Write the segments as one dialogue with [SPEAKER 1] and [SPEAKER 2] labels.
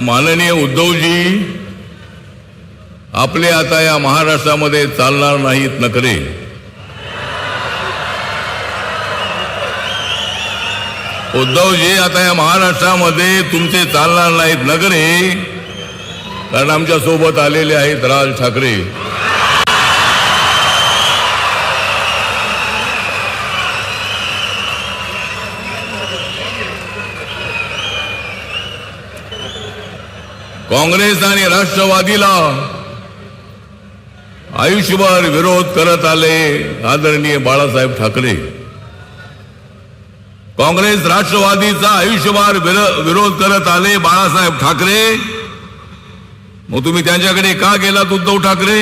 [SPEAKER 1] माननीय उद्धवजी आपले आता या महाराष्ट्रामध्ये चालणार नाहीत नखरे. उद्धवजी आता या महाराष्ट्रामध्ये तुमचे चालणार नाहीत नगरे कारण आमच्यासोबत आलेले आहेत राज ठाकरे. काँग्रेस आणि राष्ट्रवादीला आयुष्यभर विरोध करत आले आदरणीय बाळासाहेब ठाकरे. काँग्रेस राष्ट्रवादीचा आयुष्यभर विरो- विरोध करत आले बाळासाहेब ठाकरे. मग तुम्ही त्यांच्याकडे का गेलात उद्धव ठाकरे?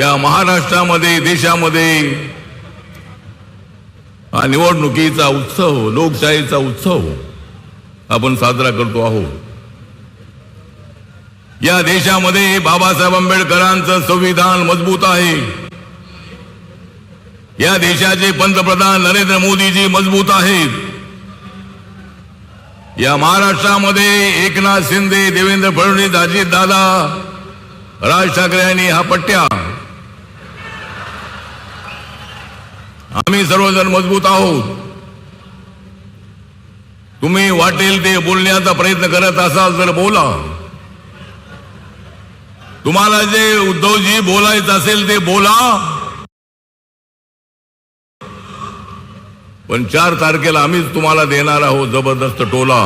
[SPEAKER 1] या महाराष्ट्रामध्ये देशामध्ये हा निवडणुकीचा उत्सव लोकशाहीचा उत्सव. आपण साजरा करतो आहोत. या देशामध्ये बाबासाहेब आंबेडकरांचं संविधान मजबूत आहे. या देशाचे पंतप्रधान नरेंद्र मोदीजी मजबूत आहेत. या महाराष्ट्रामध्ये एकनाथ शिंदे देवेंद्र फडणवीस अजित दादा राज ठाकरे यांनी हा पट्ट्या. आम्ही सर्वजण मजबूत आहोत. तुम्ही वाटेल ते बोलण्याचा प्रयत्न करत असाल तर बोला. तुम्हाला जे उद्धवजी बोलायचं असेल ते बोला. पण चार तारखेला आम्हीच तुम्हाला देणार आहोत जबरदस्त टोला.